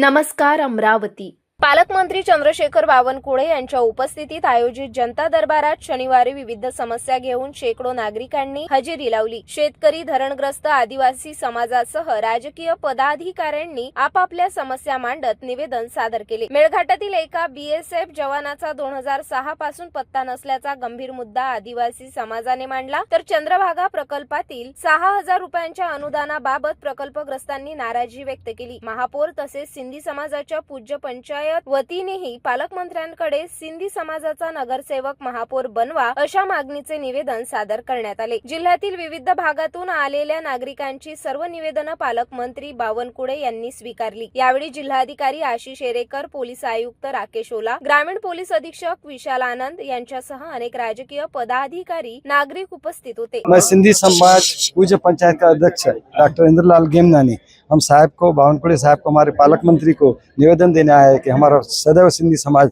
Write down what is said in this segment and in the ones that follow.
नमस्कार अमरावती. पालकमंत्री चंद्रशेखर बावनकुळे यांच्या उपस्थितीत आयोजित जनता दरबारात शनिवारी विविध समस्या घेऊन शेकडो नागरिकांनी हजेरी लावली. शेतकरी धरणग्रस्त आदिवासी समाजासह राजकीय पदाधिकाऱ्यांनी आपापल्या समस्या मांडत निवेदन सादर केले. मेळघाटातील एका बीएसएफ जवानाचा दोन हजार सहा पासून पत्ता नसल्याचा गंभीर मुद्दा आदिवासी समाजाने मांडला. तर चंद्रभागा प्रकल्पातील सहा हजार रुपयांच्या अनुदानाबाबत प्रकल्पग्रस्तांनी नाराजी व्यक्त केली. महापौर तसेच सिंधी समाजाच्या पूज्य पंचायत वतीनेही पालकमंत्र्यांकडे सिंधी समाजाचा नगरसेवक महापौर बनवा अशा मागणीचे निवेदन सादर करण्यात आले. जिल्ह्यातील विविध भागातून आलेल्या नागरिकांची सर्व निवेदनं पालकमंत्री बावनकुळे यांनी स्वीकारली. यावेळी जिल्हाधिकारी आशिष एरेकर पोलीस आयुक्त राकेश ओला ग्रामीण पोलीस अधीक्षक विशाल आनंद यांच्यासह अनेक राजकीय पदाधिकारी नागरिक उपस्थित होते. मैं सिंधी समाज पूज्य पंचायत का अध्यक्ष डॉक्टर इंद्रलाल गेमनानी हम साहब को बावनकुड़े साहब को हमारे पालक मंत्री को निवेदन देने आए हैं कि हमारा सदैव सिंधी समाज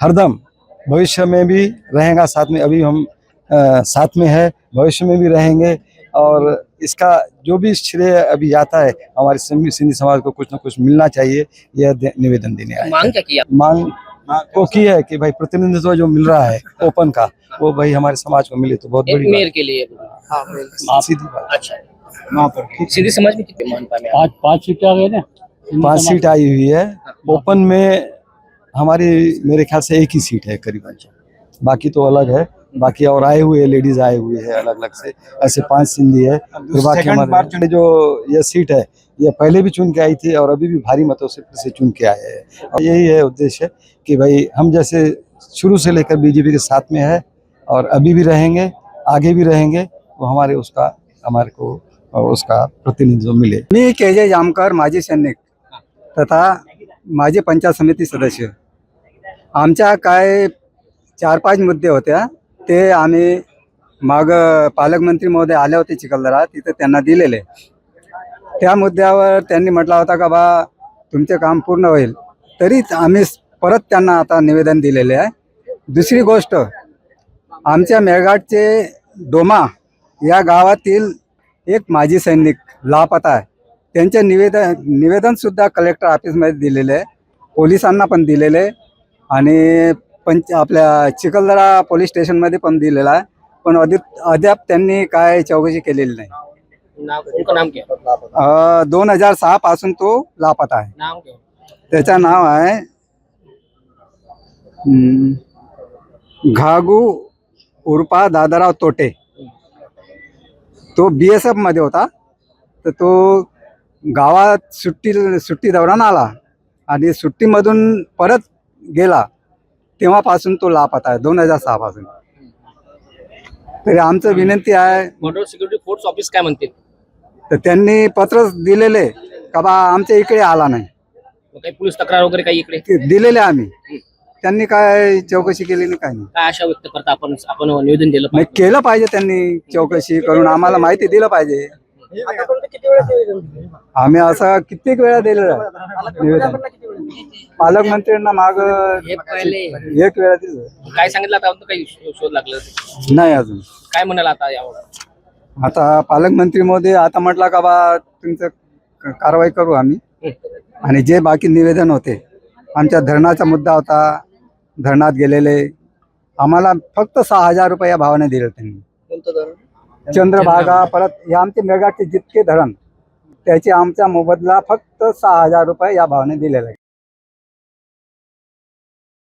हरदम भविष्य में भी रहेगा साथ में अभी हम अ, साथ में है भविष्य में भी रहेंगे और इसका जो भी श्रेय अभी आता है हमारे सिंधी सिंधी समाज को कुछ ना कुछ मिलना चाहिए यह दे- निवेदन देने आए मांग क्या किया मांग को की है कि भाई प्रतिनिधित्व जो मिल रहा है ओपन का वो भाई हमारे समाज को मिले तो बहुत बड़ी मेयर के लिए। बात सीधी बात अच्छा। सिंधी समाज में कितने मान पाए? पाँच पाँच सीटें आ गई ना? पाँच सीट आई हुई है। ओपन में हमारी मेरे ख्याल से एक ही सीट है करीबन बाकी तो अलग है। बाकी और आए हुए लेडीज़ आए हुए हैं अलग अलग से। ऐसे पाँच सिंधी है। फिर बाकी हमारे जो ये सीट है ये पहले भी चुन के आई थी और अभी भी भारी मतों से फिर से चुन के आए हैं। और यही है उद्देश्य कि भाई हम जैसे शुरू से लेकर बीजेपी के साथ में है और अभी भी रहेंगे आगे भी रहेंगे वो हमारे उसका हमारे को उसका प्रतिनिधित्व मिले। मी के जे जामकर माजी सैनिक तथा माजी पंचायत समिती सदस्य। आमच्या काय चार पाच मुद्दे होत्या ते आम्ही माग पालकमंत्री महोदय आले होते चिखलदरा तिथे त्यांना दिलेले. त्या मुद्द्यावर त्यांनी म्हटला होता का बा तुमचे काम पूर्ण होईल. तरीच आम्ही परत त्यांना आता निवेदन दिलेले आहे. दुसरी गोष्ट आमच्या मेळघाटचे डोमा या गावातील एक माजी सैनिक लापता आहे. त्यांचे निवेदन निवेदन सुद्धा कलेक्टर ऑफिसमध्ये दिलेले आहे. पोलिसांना पण दिलेले आहे. आणि पंच आपल्या चिखलदरा पोलीस स्टेशनमध्ये पण दिलेला आहे. पण अद्याप अद्याप त्यांनी काय चौकशी केलेली नाही. नाम उनका नाम क्या? अं, दोन हजार सहा पासून तो लापता आहे. नाम क्या? त्याचं नाव आहे हम्म, घागू उर्पा दादाराव तोटे. तो बी एसमध्ये होता. तर तो गावात सुट्टी सुट्टी दौरान आला. आणि सुट्टीमधून परत गेला. तेव्हापासून तो लापता आहे. दोन हजार सहा पासून. तरी आमचं विनंती आहे. बॉर्डर सिक्युरिटी फोर्स ऑफिस काय म्हणतील? तर त्यांनी पत्र दिलेले. का बा आमच्या इकडे आला नाही. काही पोलीस तक्रार वगैरे काही इकडे? ते दिलेले आम्ही. त्यांनी काय चौकशी केली नाही काय नाही. काय आशा व्यक्त करता आपण? आपण निवेदन दिलं नाही पाहिजे. केलं पाहिजे त्यांनी चौकशी करून. आम्हाला माहिती दिलं पाहिजे. आम्ही असं कित्येक वेळा दिलेलं आहे निवेदन. पालकमंत्र्यांना माग एक वेळा दिलं. काय सांगितलं आता? काही शो- शोध लागलं नाही अजून. काय म्हणाला आता यावर? आता पालकमंत्री मोदी आता म्हटला का बा तुमचं क- कारवाई करू आम्ही. आणि जे बाकी निवेदन होते आमच्या धरणाचा मुद्दा होता धरणात गेलेले. आम्हाला फक्त सहा हजार रुपये या भावाने दिले त्यांनी. चंद्रभागा परत हे आमचे मेळघाटचे जितके धरण त्याचे आमचा मोबदला फक्त सहा हजार रुपये या भावाने दिलेला. आहे